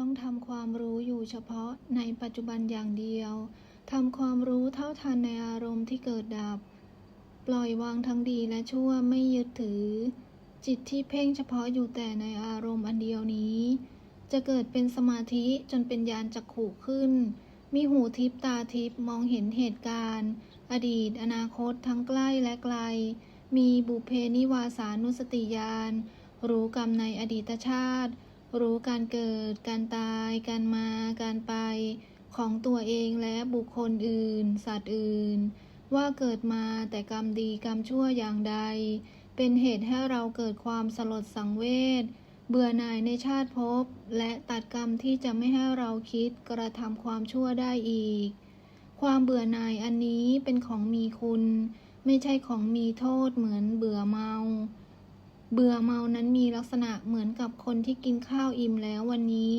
ต้องทำความรู้อยู่เฉพาะในปัจจุบันอย่างเดียว ทำความรู้เท่าทันในอารมณ์ที่เกิดดับ ปล่อยวางทั้งดีและชั่วไม่ยึดถือ จิตที่เพ่งเฉพาะอยู่แต่ในอารมณ์อันเดียวนี้ จะเกิดเป็นสมาธิจนเป็นญาณจักขู่ขึ้น มีหูทิพตาทิพมองเห็นเหตุการณ์ อดีต อนาคตทั้งใกล้และไกล มีบุเพนิวาสานุสติญาณรู้กรรมในอดีตชาติ รู้การเกิด การตาย การมา การไป ของตัวเองและบุคคลอื่น สัตว์อื่น ว่าเกิดมาแต่กรรมดีกรรมชั่วอย่างใด เป็นเหตุให้เราเกิดความสลดสังเวชเบื่อหน่ายในชาติภพและตัดกรรมที่จะไม่ให้เราคิดกระทำความชั่วได้อีก ความเบื่อหน่ายอันนี้เป็นของมีคุณ ไม่ใช่ของมีโทษเหมือนเบื่อเมา เบื่อเมานั้นมีลักษณะเหมือนกับคนที่กินข้าวอิ่มแล้ววันนี้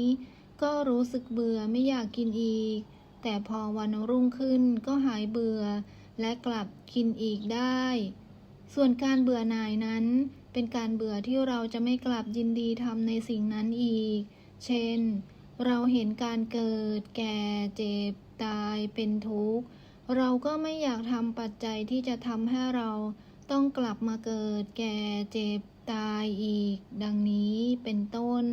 ก็รู้สึกเบื่อไม่อยากกินอีก แต่พอวันรุ่งขึ้นก็หายเบื่อ และกลับกินอีกได้ ส่วนการเบื่อหน่ายนั้น เป็นการเบื่อที่เราจะไม่กลับยินดีทำในสิ่งนั้นอีก เช่น เราเห็นการเกิด แก่ เจ็บ ตาย เป็นทุกข์ เราก็ไม่อยากทำปัจจัยที่จะทำให้เรา ต้องกลับมาเกิดแก่เจ็บตายอีก ดังนี้เป็นต้น